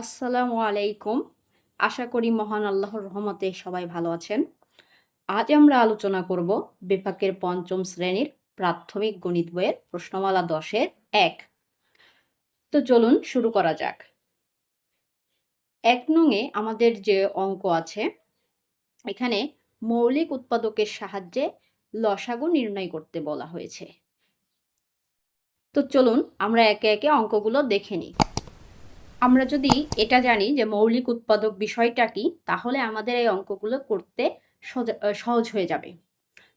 আসসালামু আলাইকুম। আশা করি মহান আল্লাহর রহমতে সবাই ভালো আছেন। আজ আমরা আলোচনা করব বিপাকের পঞ্চম শ্রেণির প্রাথমিক গণিত বইয়ের প্রশ্নমালা দশের এক। তো চলুন শুরু করা যাক। এক নঙে আমাদের যে অঙ্ক আছে, এখানে মৌলিক উৎপাদকের সাহায্যে লসাগু নির্ণয় করতে বলা হয়েছে। তো চলুন আমরা একে একে অঙ্কগুলো দেখে নিই। আমরা যদি এটা জানি যে মৌলিক উৎপাদক বিষয়টা কি, তাহলে আমাদের এই অঙ্কগুলো করতে সহজ হয়ে যাবে।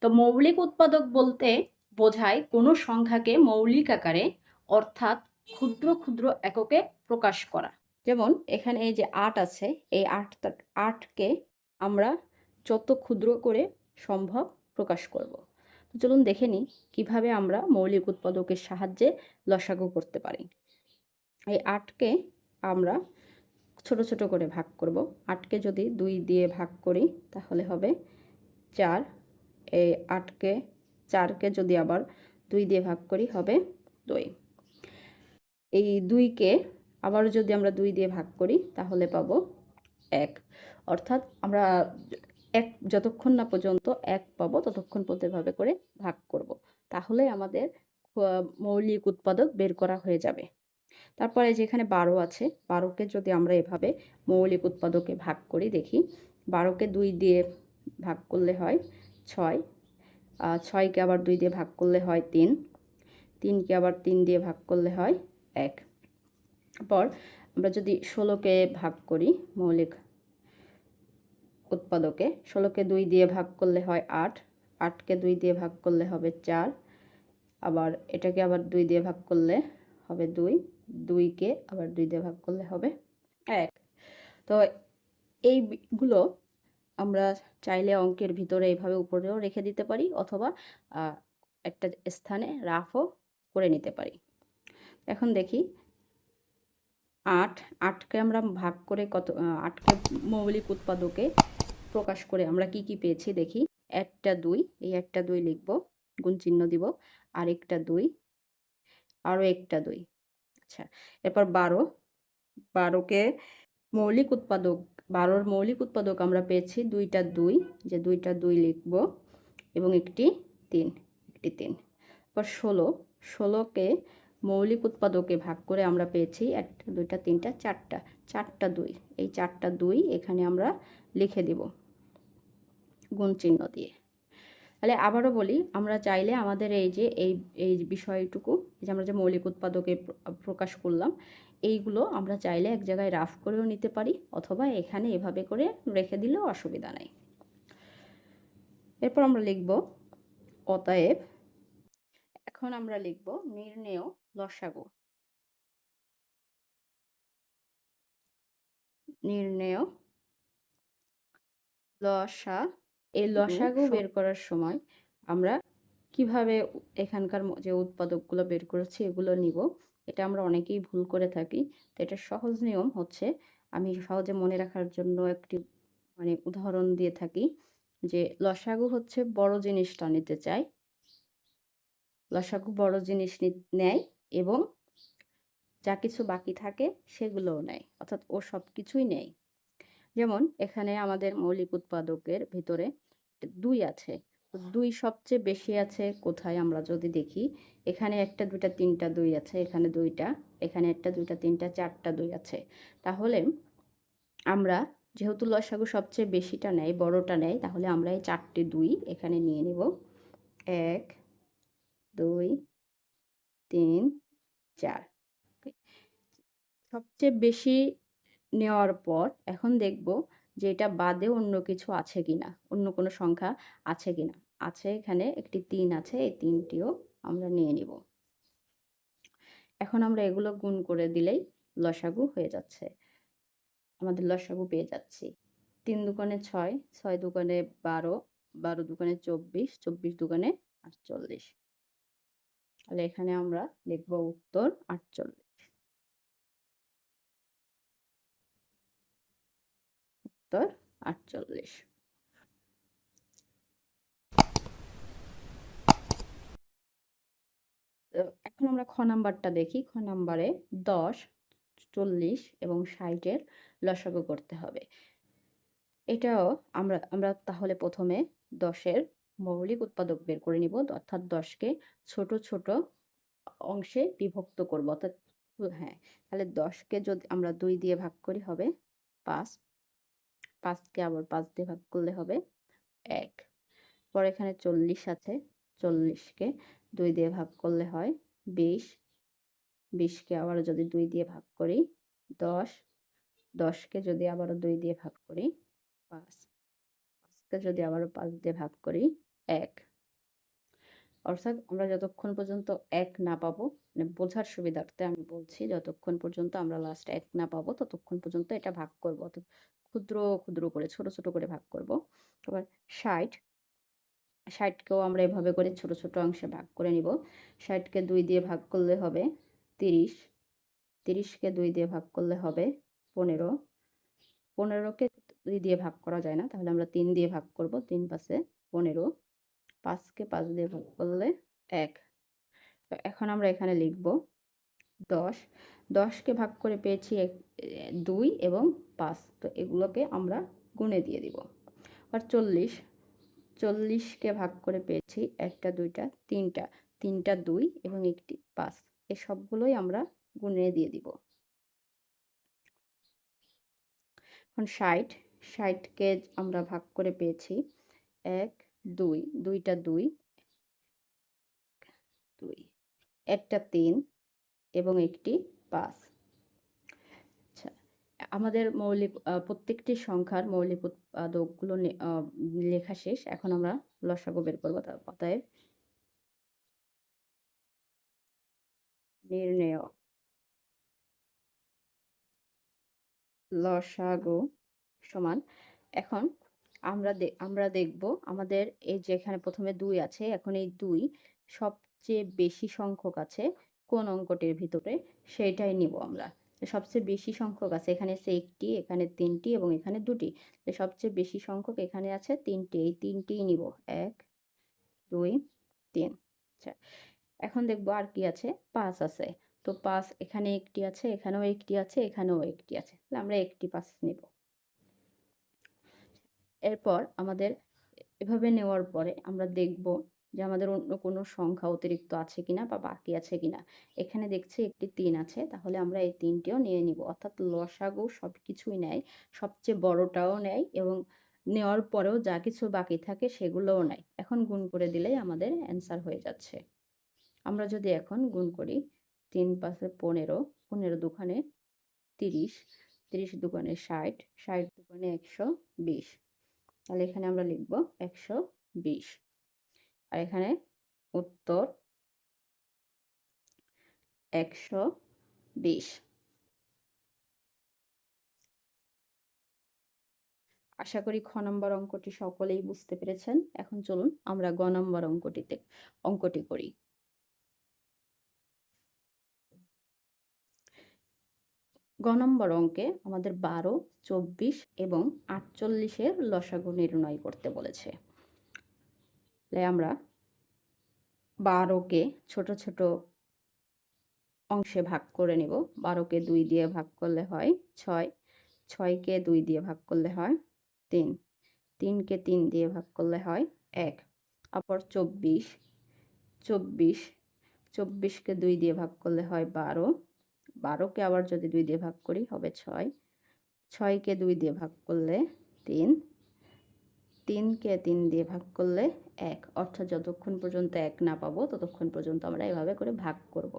তো মৌলিক উৎপাদক বলতে বোঝায় কোনো সংখ্যাকে মৌলিক আকারে, অর্থাৎ ক্ষুদ্র ক্ষুদ্র এককে প্রকাশ করা। যেমন এখানে এই যে আট আছে, এই আটটা আটকে আমরা যত ক্ষুদ্র করে সম্ভব প্রকাশ করব। তো চলুন দেখে নিই কীভাবে আমরা মৌলিক উৎপাদকের সাহায্যে লসাগু করতে পারি। এই আটকে আমরা ছোট ছোট করে ভাগ করব। আটকে যদি দুই দিয়ে ভাগ করি, তাহলে হবে চার। এই আটকে, চারকে যদি আবার দুই দিয়ে ভাগ করি, হবে দুই। এই দুইকে আবার যদি আমরা দুই দিয়ে ভাগ করি, তাহলে পাবো এক। অর্থাৎ আমরা এক যতক্ষণ না পর্যন্ত এক পাবো, ততক্ষণ পর্যন্ত এভাবে করে ভাগ করব। তাহলে আমাদের মৌলিক উৎপাদক বের করা হয়ে যাবে। তারপরে যেখানে বারো আছে, বারোকে যদি আমরা এভাবে মৌলিক উৎপাদকে ভাগ করি, দেখি বারোকে দুই দিয়ে ভাগ করলে হয় ছয় ছয়কে আবার দুই দিয়ে ভাগ করলে হয় তিন, তিনকে আবার তিন দিয়ে ভাগ করলে হয় এক। পর আমরা যদি ষোলোকে ভাগ করি মৌলিক উৎপাদকে, ষোলোকে দুই দিয়ে ভাগ করলে হয় আট, আটকে দুই দিয়ে ভাগ করলে হবে চার, আবার এটাকে আবার দুই দিয়ে ভাগ করলে হবে দুই দুইকে আবার দুই দিয়ে ভাগ করলে হবে এক। তো এইগুলো আমরা চাইলে অঙ্কের ভিতরে এইভাবে উপরেও রেখে দিতে পারি অথবা একটা স্থানে রাফও করে নিতে পারি। এখন দেখি, আট, আটকে আমরা ভাগ করে কত আটকে মৌলিক উৎপাদকে প্রকাশ করে আমরা কি কি পেয়েছি দেখি। একটা দুই, এই একটা দুই লিখব গুণ চিহ্ন দিব, আরেকটা দুই, আরও একটা দুই। আচ্ছা এরপর বারো। বারোকে মৌলিক উৎপাদক, বারোর মৌলিক উৎপাদক আমরা পেয়েছি দুইটা দুই, যে দুইটা দুই লিখব এবং একটি তিন একটি তিন। এরপর ষোলো, ষোলোকে মৌলিক উৎপাদকে ভাগ করে আমরা পেয়েছি একটা, দুইটা, তিনটা, চারটা চারটা দুই। এই চারটা দুই এখানে আমরা লিখে দিব গুণ চিহ্ন দিয়ে। তাহলে আবারও বলি, আমরা চাইলে আমাদের এই যে, এই এই বিষয়টুকু যে আমরা যে মৌলিক উৎপাদকে প্র- প্রকাশ করলাম, এইগুলো আমরা চাইলে এক জায়গায় রাফ করেও নিতে পারি, অথবা এখানে এভাবে করে রেখে দিলেও অসুবিধা নাই। এরপর আমরা লিখব অতএব, এখন আমরা লিখব নির্ণেয় লসাগু। নির্ণেয় লসা এই লসাগু বের করার সময় আমরা কীভাবে এখানকার যে উৎপাদকগুলো বের করেছি এগুলো নিব। এটা আমরা অনেকেই ভুল করে থাকি। তো এটা সহজ নিয়ম হচ্ছে আমি সহজে মনে রাখার জন্য একটি মানে উদাহরণ দিয়ে থাকি যে লসাগু হচ্ছে বড় জিনিসটা নিতে চাই লসাগু বড় জিনিস নেয় এবং যা কিছু বাকি থাকে সেগুলোও নেয়। অর্থাৎ ও সব কিছুই নেয়। যেমন এখানে আমাদের মৌলিক উৎপাদকের ভিতরে দুই আছে। দুই সবচেয়ে বেশি আছে কোথায় আমরা যদি দেখি, এখানে একটা, দুইটা, তিনটা দুই আছে, এখানে দুইটা, এখানে একটা, দুইটা, তিনটা, চারটা দুই আছে। তাহলে আমরা যেহেতু লসাগু সবচেয়ে বেশিটা নেয়, বড়টা নেয়, তাহলে আমরা এই চারটে দুই এখানে নিয়ে নেব। এক, দুই, তিন, চার। সবচেয়ে বেশি নেওয়ার পর এখন দেখব যে এটা বাদে অন্য কিছু আছে কিনা, অন্য কোনো সংখ্যা আছে কিনা। আছে এখানে একটি তিন আছে, এই তিনটিও আমরা নিয়ে নিব। এখন আমরা এগুলো গুণ করে দিলেই লসাগু হয়ে যাচ্ছে। আমাদের লসাগু পেয়ে যাচ্ছি। তিন দোকানে ছয় ছয় দোকানে বারো বারো দোকানে চব্বিশ চব্বিশ দোকানে আটচল্লিশ। তাহলে এখানে আমরা লিখব উত্তর আটচল্লিশ। উত্তর আটচল্লিশ। এখন আমরা খ নাম্বারটা দেখি। খ নাম্বারে দশ, চল্লিশ এবং ষাটের লসাগু করতে হবে। এটাও আমরা আমরা তাহলে প্রথমে দশের মৌলিক উৎপাদক বের করে নিব। অর্থাৎ দশকে ছোট ছোট অংশে বিভক্ত করব। অর্থাৎ হ্যাঁ তাহলে দশকে যদি আমরা দুই দিয়ে ভাগ করি হবে পাঁচ পাঁচকে আবার পাঁচ দিয়ে ভাগ করলে হবে এক। পর এখানে চল্লিশ আছে, চল্লিশকে দুই দিয়ে ভাগ করলে হয় বিশ। বিশকে আবার যদি দুই দিয়ে ভাগ করি দশ। দশকে যদি আবারও দুই দিয়ে ভাগ করি পাঁচ। পাঁচকে যদি আবারও পাঁচ দিয়ে ভাগ করি এক। অর্থাৎ আমরা যতক্ষণ পর্যন্ত এক না পাবো মানে বোঝার সুবিধার্থে আমি বলছি, যতক্ষণ পর্যন্ত আমরা লাস্ট এক না পাবো, ততক্ষণ পর্যন্ত এটা ভাগ করব। ক্ষুদ্র ক্ষুদ্র করে, ছোট ছোট করে ভাগ করব। আবার ষাট, ষাটকেও আমরা এভাবে করে ছোট ছোট অংশে ভাগ করে নিব। ষাটকে দুই দিয়ে ভাগ করলে হবে তিরিশ, তিরিশকে দুই দিয়ে ভাগ করলে হবে পনেরো। পনেরোকে দুই দিয়ে ভাগ করা যায় না, তাহলে আমরা তিন দিয়ে ভাগ করব, তিন পাশে পনেরো। পাঁচকে পাঁচ দিয়ে ভাগ করলে এক। তো এখন আমরা এখানে লিখব দশ। দশকে ভাগ করে পেয়েছি দুই এবং পাঁচ। তো এগুলোকে আমরা গুণে দিয়ে দিব। আর চল্লিশ, চল্লিশকে ভাগ করে পেয়েছি একটা, দুইটা, তিনটা। তিনটা, দুই এবং একটি, পাঁচ। এই সবগুলোই আমরা গুণে দিয়ে দিব। এখন ষাট, ষাটকে আমরা ভাগ করে পেয়েছি এক, দুই, দুইটা, দুই দুই, একটা, তিন এবং একটি পাঁচ আচ্ছা আমাদের মৌলিক প্রত্যেকটি সংখ্যার মৌলিক উৎপাদকগুলো লেখা শেষ। এখন আমরা লসাগু বের করব অতএব। নির্ণয়। লসাগু সমান। এখন আমরা আমরা দেখব আমাদের এই যেখানে প্রথমে দুই আছে, এখন এই দুই সবচেয়ে বেশি সংখ্যক আছে। কোন অঙ্কটির ভিতরে সেইটাই নিব আমরা। সবচেয়ে বেশি সংখ্যক আছে, এখানে আছে একটি, এখানে তিনটি এবং এখানে দুটি। সবচেয়ে বেশি সংখ্যক এখানে আছে তিনটি, এই তিনটিই নিব। এক, দুই, তিন আচ্ছা এখন দেখব আর কি আছে, পাঁচ আছে। তো পাঁচ এখানে একটি আছে, এখানেও একটি আছে, এখানেও একটি আছে। আমরা একটি পাঁচ নিব। এরপর আমাদের এভাবে নেওয়ার পরে আমরা দেখব যে আমাদের অন্য কোনো সংখ্যা অতিরিক্ত আছে কিনা বা বাকি আছে কিনা। এখানে দেখছি একটি তিন আছে, তাহলে আমরা এই তিনটিও নিয়ে নিব। অর্থাৎ লসাগু সব কিছুই নেয়, সবচেয়ে বড়টাও নেয় এবং নেওয়ার পরেও যা কিছু বাকি থাকে সেগুলোও নেয়। এখন গুণ করে দিলেই আমাদের অ্যান্সার হয়ে যাচ্ছে। আমরা যদি এখন গুণ করি তিন পাশে পনেরো পনেরো দোকানে তিরিশ তিরিশ দোকানে ষাট ষাট দোকানে একশো বিশ। তাহলে এখানে আমরা লিখব একশো বিশ। আর এখানে উত্তর একশো বিশ। আশা করি খ নম্বর অঙ্কটি সকলেই বুঝতে পেরেছেন। এখন চলুন আমরা গ নম্বর অঙ্কটিতে, অঙ্কটি করি। গ নম্বর অঙ্কে আমাদের বারো, চব্বিশ এবং আটচল্লিশের লসাগু নির্ণয় করতে বলেছে। আমরা বারোকে ছোট ছোট অংশে ভাগ করে নিব। বারোকে দুই দিয়ে ভাগ করলে হয় ছয়। ছয়কে দুই দিয়ে ভাগ করলে হয় তিন। তিনকে তিন দিয়ে ভাগ করলে হয় এক। আবার চব্বিশ। চব্বিশ। চব্বিশকে দুই দিয়ে ভাগ করলে হয় বারো। বারোকে আবার যদি দুই দিয়ে ভাগ করি হবে ছয়। ছয়কে দুই দিয়ে ভাগ করলে তিন। তিনকে তিন দিয়ে ভাগ করলে এক। অর্থাৎ যতক্ষণ পর্যন্ত এক না পাবো, ততক্ষণ পর্যন্ত আমরা এভাবে করে ভাগ করব।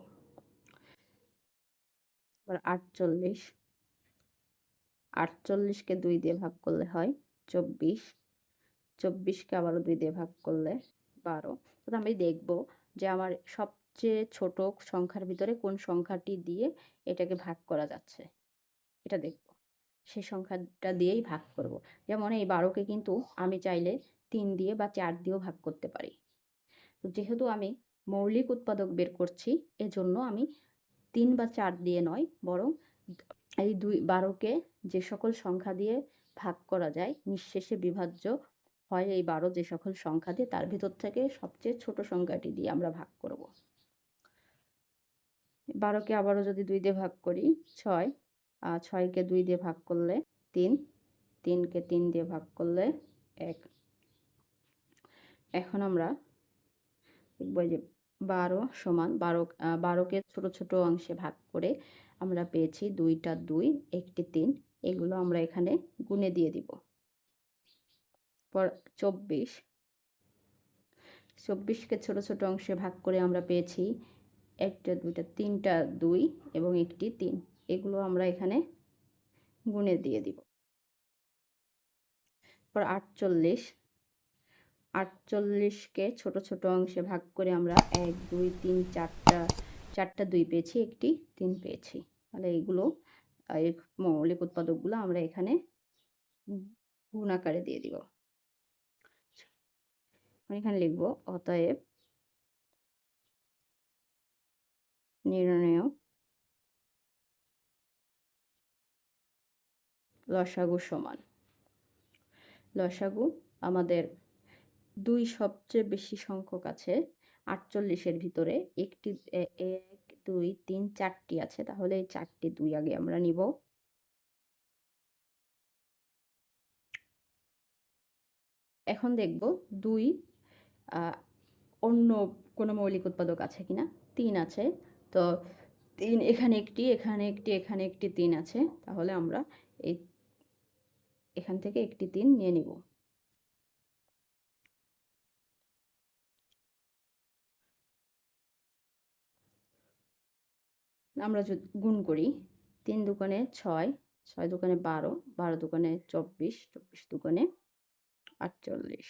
এবার আটচল্লিশ। আটচল্লিশকে দুই দিয়ে ভাগ করলে হয় চব্বিশ। চব্বিশকে আবারও দুই দিয়ে ভাগ করলে বারো। তো আমি দেখব যে আমার সবচেয়ে ছোট সংখ্যার ভিতরে কোন সংখ্যাটি দিয়ে এটাকে ভাগ করা যাচ্ছে। এটা দেখব। সেই সংখ্যাটা দিয়েই ভাগ করব। যেমন এই বারোকে কিন্তু আমি চাইলে তিন দিয়ে বা চার দিয়েও ভাগ করতে পারি। তো যেহেতু আমি মৌলিক উৎপাদক বের করছি, এজন্য আমি তিন বা চার দিয়ে নয়, বরং এই দুই, বারোকে যে সকল সংখ্যা দিয়ে ভাগ করা যায়, নিঃশেষে বিভাজ্য হয় এই বারো যে সকল সংখ্যা দিয়ে, তার ভিতর থেকে সবচেয়ে ছোট সংখ্যাটি দিয়ে আমরা ভাগ করব। বারোকে আবারও যদি দুই দিয়ে ভাগ করি, ছয় ছয়কে দুই দিয়ে ভাগ করলে তিন, তিনকে তিন দিয়ে ভাগ করলে এক। এখন আমরা দেখব যে বারো সমান বারো বারোকে ছোট ছোট অংশে ভাগ করে আমরা পেয়েছি দুইটা দুই, একটি তিন, এগুলো আমরা এখানে গুনে দিয়ে দিব। পর চব্বিশ, চব্বিশকে ছোট ছোট অংশে ভাগ করে আমরা পেয়েছি একটা, দুইটা, তিনটা দুই এবং একটি তিন। এগুলো আমরা এখানে গুনে দিয়ে দিব। পর আটচল্লিশ। আটচল্লিশকে ছোট ছোট অংশে ভাগ করে আমরা এক, দুই, তিন, চারটা চারটা দুই পেয়েছি, একটি তিন পেয়েছি। তাহলে এইগুলো এই মৌলিক উৎপাদকগুলো আমরা এখানে গুণ আকারে দিয়ে দিব। এখানে লিখব, অতএব নির্ণয় লসাগু সমান। লসাগু আমাদের দুই সবচেয়ে বেশি সংখ্যক আছে, আটচল্লিশের ভিতরে একটি এক, দুই, তিন, চারটি আছে, তাহলে এই চারটি দুই আগে আমরা নিব। এখন দেখব দুই অন্য কোনো মৌলিক উৎপাদক আছে কিনা? তিন আছে। তো তিন, এখানে একটি এখানে একটি এখানে একটি, তিন আছে। তাহলে আমরা এই এখান থেকে একটি তিন নিয়ে নিব। আমরা যদি গুণ করি, তিন দোকানে ছয় ছয় দোকানে বারো বারো দোকানে চব্বিশ চব্বিশ দোকানে আটচল্লিশ।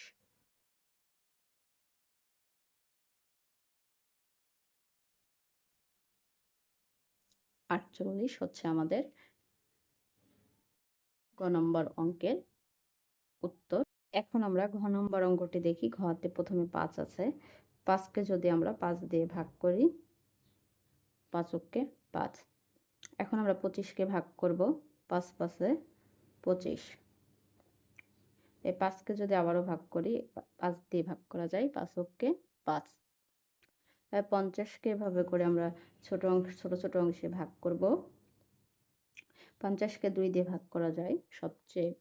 আটচল্লিশ হচ্ছে আমাদের গ নম্বর অঙ্কের উত্তর। এখন আমরা ঘ নম্বর অঙ্কটি দেখি। ঘতে প্রথমে পাঁচ আছে। পাঁচকে যদি আমরা পাঁচ দিয়ে ভাগ করি, পাঁচককে পাঁচ। এখন আমরা পঁচিশকে ভাগ করব। পাঁচ পাঁচে পঁচিশ। এই পাঁচকে যদি আবারও ভাগ করি, পাঁচ দিয়ে ভাগ করা যায়, পাঁচককে পাঁচ। পঞ্চাশকে এভাবে করে আমরা ছোট অংশ, ছোট ছোট অংশে ভাগ করব। পঞ্চাশকে দুই দিয়ে ভাগ করা যায়। সবচেয়ে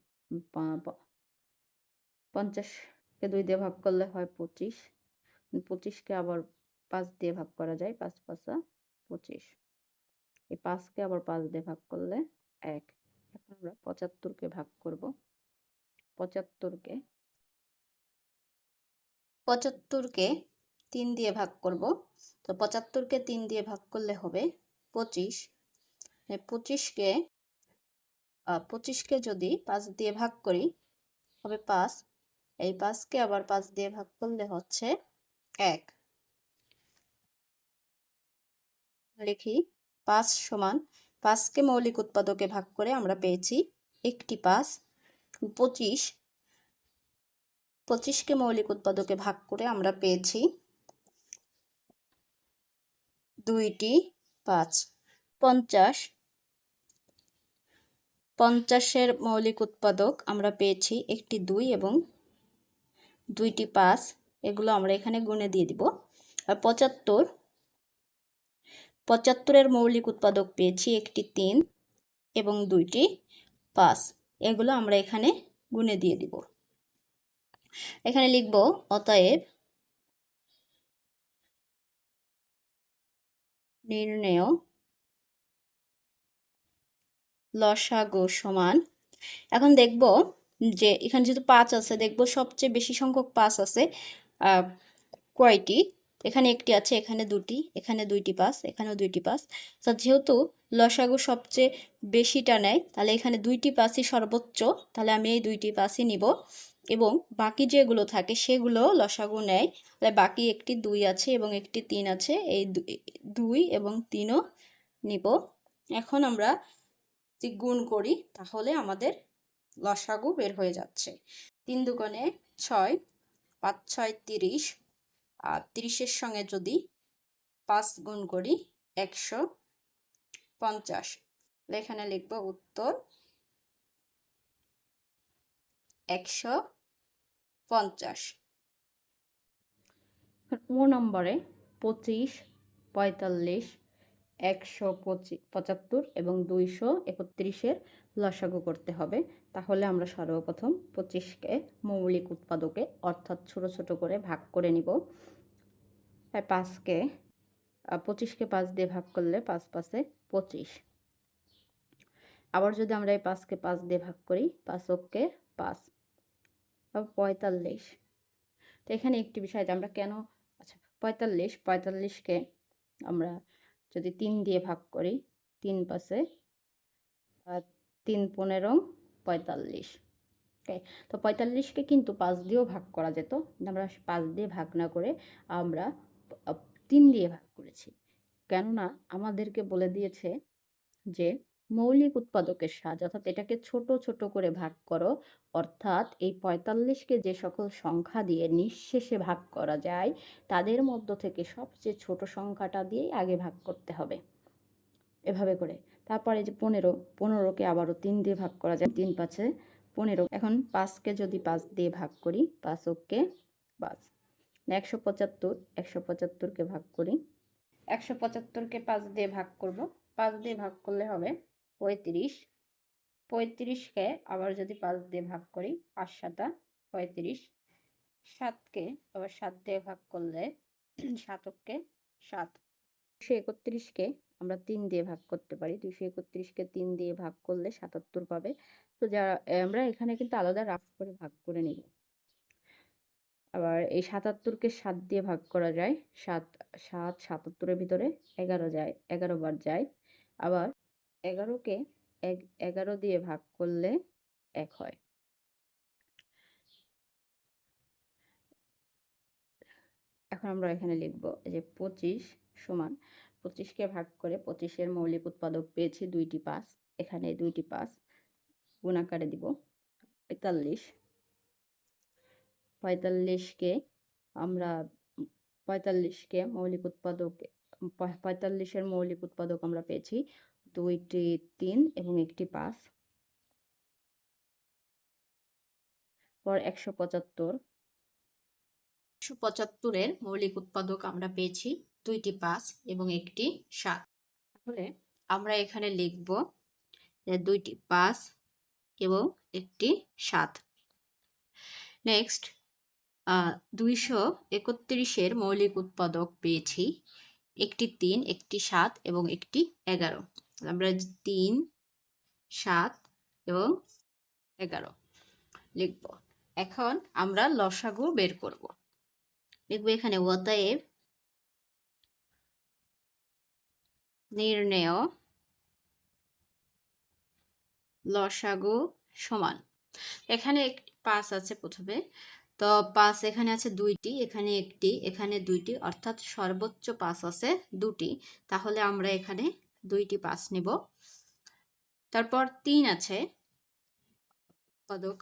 পঞ্চাশকে দুই দিয়ে ভাগ করলে হয় পঁচিশ। পঁচিশকে আবার পাঁচ দিয়ে ভাগ করা যায়, পাঁচ পাঁচা পঁচিশ। এই পাঁচকে আবার পাঁচ দিয়ে ভাগ করলে এক। এখন আমরা পঁচাত্তরকে ভাগ করব। পঁচাত্তরকে পঁচাত্তরকে তিন দিয়ে ভাগ করব। তো পঁচাত্তরকে তিন দিয়ে ভাগ করলে হবে পঁচিশ। পঁচিশকে পঁচিশকে যদি পাঁচ দিয়ে ভাগ করি, হবে পাঁচ। এই পাঁচকে আবার পাঁচ দিয়ে ভাগ করলে হচ্ছে এক। লিখি, পাঁচ সমান পাঁচকে মৌলিক উৎপাদকে ভাগ করে আমরা পেয়েছি একটি পাঁচ। পঁচিশ, পঁচিশকে মৌলিক উৎপাদকে ভাগ করে আমরা পেয়েছি দুইটি পাঁচ। পঞ্চাশ পঞ্চাশের মৌলিক উৎপাদক আমরা পেয়েছি একটি দুই এবং দুইটি পাঁচ। এগুলো আমরা এখানে গুনে দিয়ে দিব। আর পঁচাত্তর, পঁচাত্তরের মৌলিক উৎপাদক পেয়েছি একটি তিন এবং দুইটি পাঁচ। এগুলো আমরা এখানে গুনে দিয়ে দিব। এখানে লিখব, অতএব নির্ণয় লসাগু সমান। এখন দেখব যে এখানে যেহেতু পাঁচ আছে, দেখব সবচেয়ে বেশি সংখ্যক পাঁচ আছে কয়টি? এখানে একটি আছে, এখানে দুটি, এখানে দুইটি পাস এখানেও দুইটি পাস তো যেহেতু লসাগু সবচেয়ে বেশিটা নেয়, তাহলে এখানে দুইটি পাসই সর্বোচ্চ, তাহলে আমি এই দুইটি পাসই নিব। এবং বাকি যেগুলো থাকে, সেগুলো লসাগু নেয়। তাহলে বাকি একটি দুই আছে এবং একটি তিন আছে, এই দুই এবং তিনও নিব। এখন আমরা যদি গুণ করি, তাহলে আমাদের লসাগু বের হয়ে যাচ্ছে। তিন দুগুণে ছয়, পাঁচ ছয় তিরিশ, আর তিরিশের সঙ্গে যদি পাঁচ গুণ করি, একশো পঞ্চাশ। এখানে লিখব উত্তর একশো পঞ্চাশ। ও নম্বরে পঁচিশ, পঁয়তাল্লিশ একশো পঁচি পঁচাত্তর এবং দুইশো একত্রিশের লসাগু করতে হবে। তাহলে আমরা সর্বপ্রথম পঁচিশকে মৌলিক উৎপাদকে, অর্থাৎ ছোট ছোট করে ভাগ করে নিব। তাই পাঁচকে পঁচিশকে পাঁচ দিয়ে ভাগ করলে পাঁচ পাঁচে পঁচিশ। আবার যদি আমরা এই পাঁচকে পাঁচ দিয়ে ভাগ করি, পাঁচ ওকে পাঁচ পঁয়তাল্লিশ। তো এখানে একটি বিষয় যে আমরা কেন আচ্ছা পঁয়তাল্লিশ, পঁয়তাল্লিশকে আমরা যদি তিন দিয়ে ভাগ করি, তিন পাশে তিন পনেরো, পঁয়তাল্লিশ। ওকে তো পঁয়তাল্লিশকে কিন্তু পাঁচ দিয়েও ভাগ করা যেত। আমরা পাঁচ দিয়ে ভাগ না করে আমরা তিন দিয়ে ভাগ করেছি। কেননা আমাদেরকে বলে দিয়েছে যে মৌলিক উৎপাদকের সাজ অর্থাৎ এটাকে ছোট ছোট করে ভাগ করো। অর্থাৎ এই পঁয়তাল্লিশকে যে সকল সংখ্যা দিয়ে নিঃশেষে ভাগ করা যায়, তাদের মধ্য থেকে সবচেয়ে ছোট সংখ্যাটা দিয়েই আগে ভাগ করতে হবে। এভাবে করে। তারপরে যে পনেরো পনেরোকে আবারও তিন দিয়ে ভাগ করা যায়। তিন পাঁচে পনেরো। এখন পাঁচকে যদি পাঁচ দিয়ে ভাগ করি, পাঁচ ওকে পাঁচ। একশো পঁচাত্তর, একশো পঁচাত্তরকে ভাগ করি। একশো পঁচাত্তরকে পাঁচ দিয়ে ভাগ করব। পাঁচ দিয়ে ভাগ করলে হবে পঁয়ত্রিশ, পঁয়ত্রিশকে আবার যদি পাঁচ দিয়ে ভাগ করি, পাঁচ সাতা, পঁয়ত্রিশ, সাতকে আবার সাত দিয়ে ভাগ করলে সাতককে সাত। দুশো একত্রিশকে আমরা তিন দিয়ে ভাগ করতে পারি। দুশো একত্রিশকে তিন দিয়ে ভাগ করলে সাতাত্তর পাবে। তো যারা আমরা এখানে কিন্তু আলাদা রাফ করে ভাগ করে নিব। আবার এই সাতাত্তরকে সাত দিয়ে ভাগ করা যায়। সাত সাত সাতাত্তরের ভিতরে এগারো যায়, এগারো বার যায়। আবার এগারোকে এগারো দিয়ে ভাগ করলে এক হয়। এখন আমরা এখানে লিখব যে পঁচিশ সমান পঁচিশকে ভাগ করে পঁচিশের মৌলিক উৎপাদক পেয়েছি দুইটি পাঁচ। এখানে দুইটি পাঁচ গুণাকারে দিব পঁয়তাল্লিশ। পঁয়তাল্লিশকে আমরা পঁয়তাল্লিশকে মৌলিক উৎপাদক, পঁয়তাল্লিশের মৌলিক উৎপাদক আমরা পেয়েছি দুইটি তিন এবং একটি পাঁচ। পর একশো পঁচাত্তর। একশো পঁচাত্তরের মৌলিক উৎপাদক আমরা পেয়েছি দুইটি পাঁচ এবং একটি সাত। তাহলে আমরা এখানে লিখব দুইটি পাঁচ এবং একটি সাত। নেক্সট দুইশো একত্রিশের মৌলিক উৎপাদক পেয়েছি। একটি তিন, একটি সাত এবং একটি এগারো। আমরা তিন, সাত এবং এগারো লিখব। এখন আমরা লসাগু বের করব। লিখব এখানে অতএব নির্ণেয় লসাগু সমান। এখানে পাঁচ আছে প্রথমে। তো পাঁচ এখানে আছে দুইটি, এখানে একটি, এখানে দুইটি, অর্থাৎ সর্বোচ্চ পাঁচ আছে দুটি। তাহলে আমরা এখানে দুইটি পাঁচ নেব। তারপর তিন আছে। উৎপাদক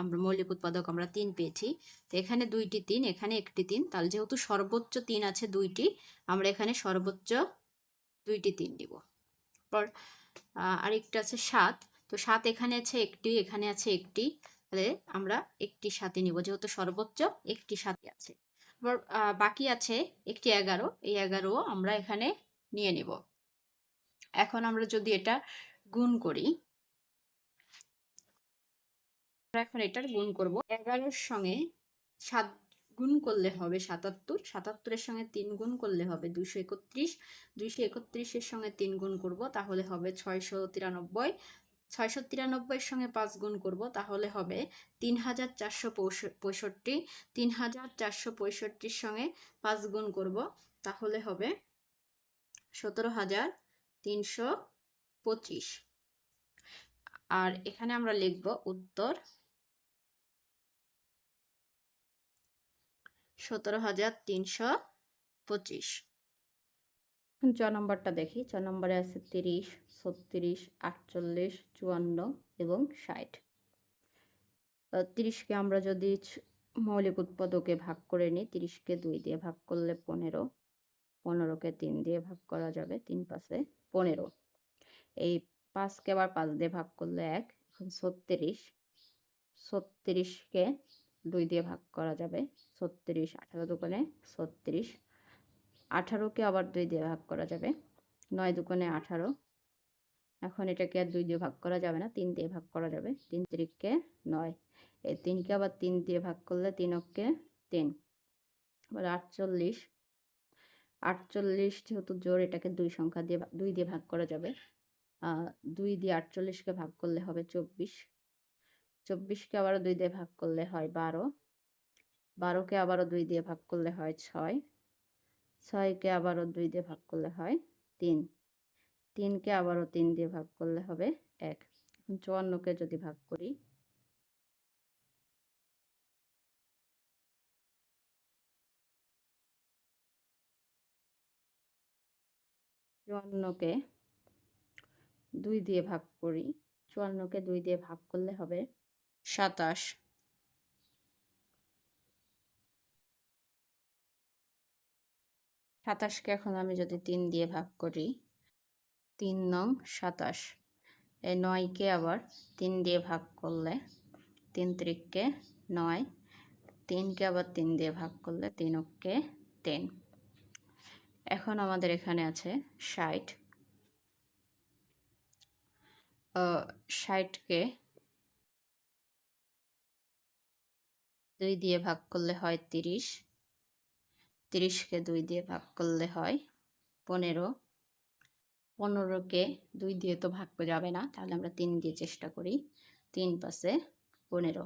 আমরা মৌলিক উৎপাদক আমরা তিন পেয়েছি। তো এখানে দুইটি তিন এখানে একটি তিন। তাহলে যেহেতু সর্বোচ্চ তিন আছে দুইটি আমরা এখানে সর্বোচ্চ দুইটি তিন দিব পর আরেকটা আছে সাত। তো সাত এখানে আছে একটি এখানে আছে একটি। তাহলে আমরা একটি সাথে নিব। যেহেতু সর্বোচ্চ একটি সাথে আছে। আহ, বাকি আছে একটি এগারো। এই এগারো আমরা এখানে নিয়ে নিব। এখন আমরা যদি এটা গুণ করি এখন এটার গুণ করব। এগারোর সঙ্গে সাত গুণ করলে হবে সাতাত্তর, সাতাত্তরের সঙ্গে তিন গুণ করলে হবে দুইশো একত্রিশ, দুইশো একত্রিশের সঙ্গে তিন গুণ করব, তাহলে হবে ছয়শো তিরানব্বই, ছয়শো তিরানব্বইয়ের সঙ্গে পাঁচ গুণ করব, তাহলে হবে তিন হাজার চারশো পঁয়ষট্টি তিন হাজার চারশো পঁয়ষট্টির সঙ্গে পাঁচ গুণ করব, তাহলে হবে সতেরো হাজার তিনশো পঁচিশ। আর এখানে আমরা লিখব উত্তর সতেরো হাজার তিনশো পঁচিশ। চ নম্বরটা দেখি। চ নম্বরে আছে তিরিশ, ছত্রিশ, আটচল্লিশ, চুয়ান্ন এবং ষাট। তিরিশকে আমরা যদি মৌলিক উৎপাদকে ভাগ করে নিই, তিরিশকে দুই দিয়ে ভাগ করলে পনেরো, পনেরোকে তিন দিয়ে ভাগ করা যাবে তিন পাশে। পনেরো। এই পাঁচকে আবার পাঁচ দিয়ে ভাগ করলে এক, এখন ছত্রিশ। ছত্রিশকে দুই দিয়ে ভাগ করা যাবে। ছত্রিশ আঠারো দোকানে ছত্রিশ। আঠারোকে আবার দুই দিয়ে ভাগ করা যাবে। নয় দুকোণে আঠারো। এখন এটাকে আর দুই দিয়ে ভাগ করা যাবে না, তিন দিয়ে ভাগ করা যাবে। তিন তিরিককে নয়। এই তিনকে আবার তিন দিয়ে ভাগ করলে তিন অক্ষে তিন। আবার আটচল্লিশ আটচল্লিশ যেহেতু জোর এটাকে দুই সংখ্যা দিয়ে দুই দিয়ে ভাগ করা যাবে। দুই দিয়ে আটচল্লিশকে ভাগ করলে হবে চব্বিশ। চব্বিশকে আবারও দুই দিয়ে ভাগ করলে হয় বারো। বারোকে আবারও দুই দিয়ে ভাগ করলে হয় ছয়। ছয়কে আবারও দুই দিয়ে ভাগ করলে হয় তিন। তিনকে আবারও তিন দিয়ে ভাগ করলে হবে এক। চুয়ান্নকে যদি ভাগ করি চুয়ান্নকে দুই দিয়ে ভাগ করি। চুয়ান্নকে দুই দিয়ে ভাগ করলে হবে সাতাশ। সাতাশকে এখন আমি যদি তিন দিয়ে ভাগ করি, তিন নং সাতাশ। এই নয়কে আবার তিন দিয়ে ভাগ করলে তিন ত্রিককে নয়, তিনকে আবার তিন দিয়ে ভাগ করলে তিন অক্ষে তিন। এখন আমাদের এখানে আছে ষাট। ষাটকে দুই দিয়ে ভাগ করলে হয় তিরিশ। তিরিশকে দুই দিয়ে ভাগ করলে হয় পনেরো। পনেরোকে দুই দিয়ে তো ভাগ যাবে না, তাহলে আমরা তিন দিয়ে চেষ্টা করি। তিন পাশে পনেরো।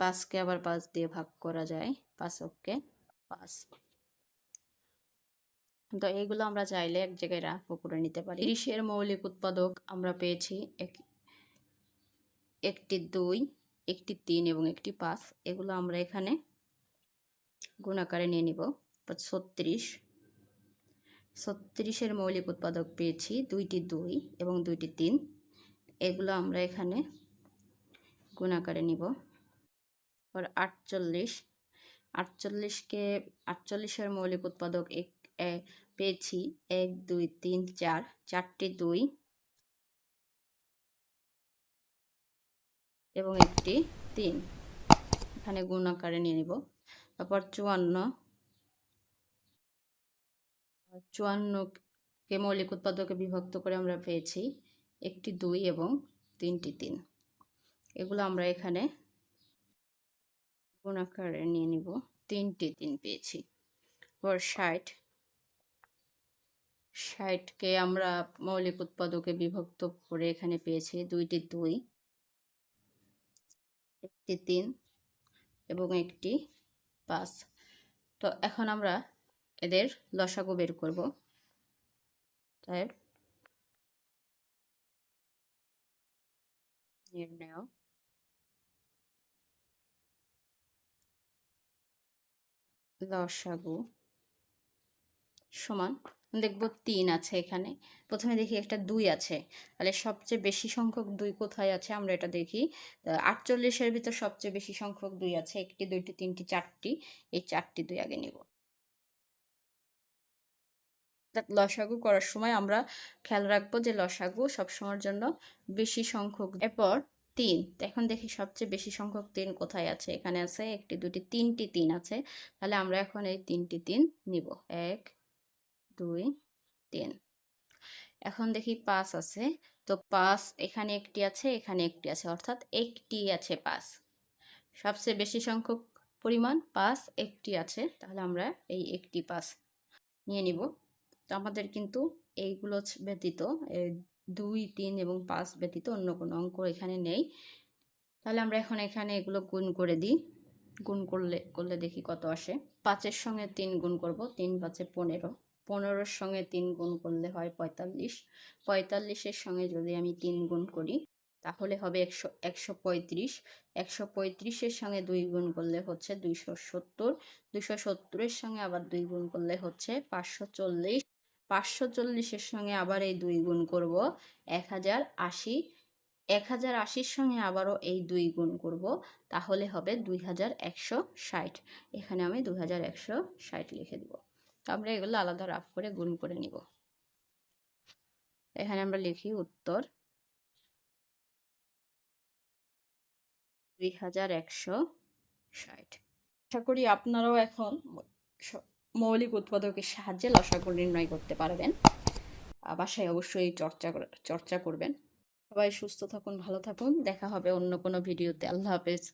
পাঁচকে আবার পাঁচ দিয়ে ভাগ করা যায় পাঁচককে পাঁচ। তো এইগুলো আমরা চাইলে এক জায়গায় রাখব, করে নিতে পারি। তিরিশের মৌলিক উৎপাদক আমরা পেয়েছি এক, একটি দুই, একটি তিন এবং একটি পাঁচ। এগুলো আমরা এখানে গুণাকারে নিয়ে নিব। ছত্রিশ, ছত্রিশের মৌলিক উৎপাদক পেয়েছি দুইটি দুই এবং দুইটি তিন। এগুলো আমরা এখানে গুণাকারে নিব। পর আটচল্লিশ, আটচল্লিশকে, আটচল্লিশের মৌলিক উৎপাদক এক পেয়েছি। এক, দুই, তিন, চার, চারটি দুই এবং একটি তিন। এখানে গুণ আকারে নিয়ে নিব। তারপর চুয়ান্ন। চুয়ান্নকে মৌলিক উৎপাদকে বিভক্ত করে আমরা পেয়েছি একটি দুই এবং তিনটি তিন। এগুলো আমরা এখানে গুণ আকারে নিয়ে নিব। তিনটি তিন পেয়েছি। পর ষাট। ষাটকে আমরা মৌলিক উৎপাদকে বিভক্ত করে এখানে পেয়েছি দুইটি দুই, একটি তিন এবং একটি পাঁচ। তো এখন আমরা এদের লসাগু বের করব। তাই নির্ণয়। লসাগু সমান দেখব তিন আছে এখানে। প্রথমে দেখি একটা দুই আছে। তাহলে সবচেয়ে বেশি সংখ্যক দুই কোথায় আছে? আমরা এটা দেখি। আটচল্লিশের ভিতর সবচেয়ে বেশি সংখ্যক দুই আছে। একটি, দুইটি, তিনটি, চারটি। এই চারটি দুই আগে নিব। লসাগু করার সময় আমরা খেয়াল রাখব যে লসাগু সবসময়ের জন্য বেশি সংখ্যক এরপর তিন। এখন দেখি সবচেয়ে বেশি সংখ্যক তিন কোথায় আছে? এখানে আছে একটি দুটি তিনটি, তিন আছে। তাহলে আমরা এখন এই তিনটি তিন নিব। এক দুই, তিন। এখন দেখি পাঁচ আছে। তো পাঁচ এখানে একটি আছে, এখানে একটি আছে। অর্থাৎ একটি আছে পাঁচ। সবচেয়ে বেশি সংখ্যক পরিমাণ পাঁচ, একটি আছে। তাহলে আমরা এই একটি পাঁচ নিয়ে নিব। তো আমাদের কিন্তু এইগুলো ব্যতীত দুই, তিন এবং পাঁচ ব্যতীত অন্য কোনো অঙ্ক এখানে নেই। তাহলে আমরা এখন এখানে এগুলো গুণ করে দিই। গুণ করলে করলে দেখি কত আসে। পাঁচের সঙ্গে তিন গুণ করব, তিন পাঁচে পনেরো। পনেরোর সঙ্গে তিন গুণ করলে হয় পঁয়তাল্লিশ। পঁয়তাল্লিশের সঙ্গে যদি আমি তিন গুণ করি, তাহলে হবে একশো একশো পঁয়ত্রিশ। একশো পঁয়ত্রিশের সঙ্গে দুই গুণ করলে হচ্ছে দুইশো সত্তর। দুইশো সত্তরের সঙ্গে আবার দুই গুণ করলে হচ্ছে পাঁচশো চল্লিশ। পাঁচশো চল্লিশের সঙ্গে আবার এই দুই গুণ করব এক হাজার আশি। এক হাজার আশির সঙ্গে আবারও এই দুই গুণ করব, তাহলে হবে দুই হাজার একশো ষাট। এখানে আমি দুই হাজার একশো ষাট লিখে দিব। আমরা এগুলো আলাদা রাফ করে গুণ করে নিব। এখানে আমরা লিখি উত্তর দুই হাজার একশো ষাট। আশা করি আপনারাও এখন মৌলিক উৎপাদকের সাহায্যে লসাগু নির্ণয় করতে পারবেন। বাসায় অবশ্যই চর্চা চর্চা করবেন। সবাই সুস্থ থাকুন, ভালো থাকুন। দেখা হবে অন্য কোনো ভিডিওতে আল্লাহ হাফেজ।